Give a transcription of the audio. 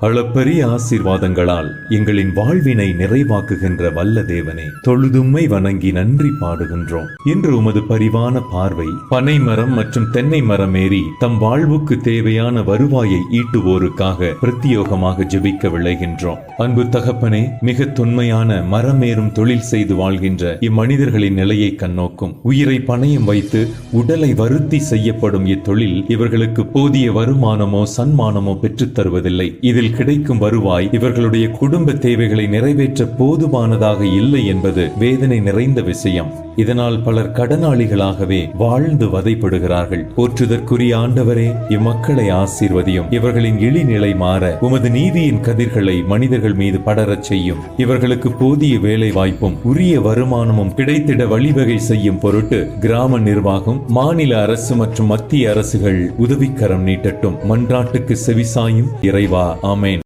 அளப்பரிய ஆசீர்வாதங்களால் எங்களின் வாழ்வினை நிறைவாக்குகின்ற வல்ல தேவனே தொழுதும்மை வணங்கி நன்றி பாடுகின்றோம். இன்று உமது பரிவான பார்வை பனை மரம் மற்றும் தென்னை மரம் ஏறி தம் வாழ்வுக்கு தேவையான வருவாயை ஈட்டுவோருக்காக பிரத்தியோகமாக ஜெபிக்க விளைகின்றோம் அன்பு தகப்பனே மிக தொன்மையான மரமேறும் தொழில் செய்து வாழ்கின்ற இம்மனிதர்களின் நிலையை கண்ணோக்கும். உயிரை பணையம் வைத்து உடலை வருத்தி செய்யப்படும் இத்தொழில் இவர்களுக்கு போதிய வருமானமோ சன்மானமோ பெற்றுத் தருவதில்லை. இதில் கிடைக்கும் வருவாய் இவர்களுடைய குடும்ப தேவைகளை நிறைவேற்ற போதுமானதாக இல்லை என்பது வேதனை நிறைந்த விஷயம். இதனால் பலர் கடனாளிகளாகவே வாழ்ந்து வதைப்படுகிறார்கள். போற்றுதற்குரிய ஆண்டவரே இம்மக்களை ஆசீர்வதியும். இவர்களின் இழிநிலை மாற உமது நீதியின் கதிர்களை மனிதர்கள் மீது படரச் செய்யும். இவர்களுக்கு போதிய வேலை வாய்ப்பும் உரிய வருமானமும் கிடைத்திட வழிவகை செய்யும் பொருட்டு கிராம நிர்வாகம் மாநில அரசு மற்றும் மத்திய அரசுகள் உதவிக்கரம் நீட்டட்டும். மன்றாட்டுக்கு செவிசாயும் இறைவா ஆம் ஆமேன்